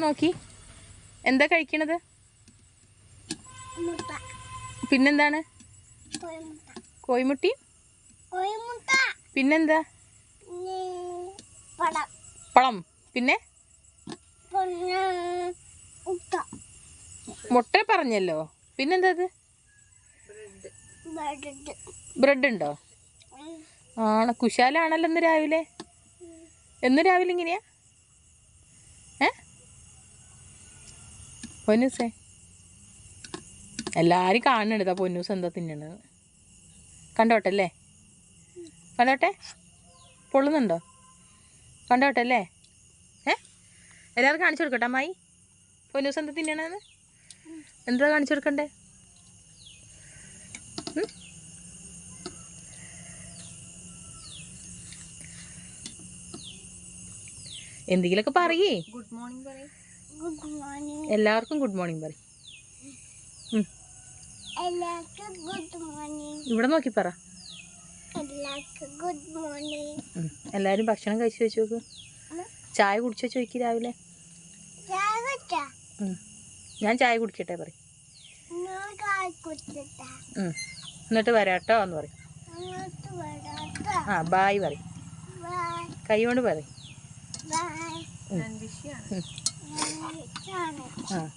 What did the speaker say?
നോക്കി. എന്താ കഴിക്കണത്? പിന്നെന്താണ്? കോയിമുട്ടി പിന്നെന്താ? പളം പിന്നെ? മുട്ട. പറഞ്ഞല്ലോ. പിന്നെന്താ അത് ബ്രെഡ്. ഉണ്ടോ ആണ്. കുശാലാണല്ലോ ഇന്ന് രാവിലെ. എന്ന് രാവിലെ ഇങ്ങനെയാ? പൊന്നൂസേ. എല്ലാവരും കാണുന്നുണ്ട് പൊന്നൂസ് എന്താ തിന്നണത് കണ്ടോട്ടെ അല്ലേ കണ്ടോട്ടെ? പൊള്ളുന്നുണ്ടോ? കണ്ടോട്ടെ അല്ലേ ഏ? എല്ലാവരും കാണിച്ചു കൊടുക്കട്ടെ അമ്മായി. പൊന്നൂസ് എന്താ തിന്നണെന്ന്? എന്താ കാണിച്ചു കൊടുക്കണ്ടേ? എന്തെങ്കിലുമൊക്കെ പറയേ. ഗുഡ് മോർണിംഗ് പറയും. ഗുഡ് മോർണിംഗ് എല്ലാവർക്കും ഗുഡ് മോർണിംഗ് പറ എല്ലാവർക്കും ഗുഡ് മോർണിംഗ് ഇവിടെ നോക്കി പറ. എല്ലാവർക്കും ഗുഡ് മോർണിംഗ് ഉം. എല്ലാവരും ഭക്ഷണം കഴിച്ചു വെച്ച് നോക്ക്. ചായ കുടിച്ചോ ചോദിക്ക് രാവിലെ. രാവിലെ ഞാൻ ചായ കുടിക്കട്ടെ പറയും. കുത്തിട്ട എന്നിട്ട് വരാട്ടോ എന്ന് പറയും. ആ ബായ് പറയും. കൈ കൊണ്ട് പറയും. 嗯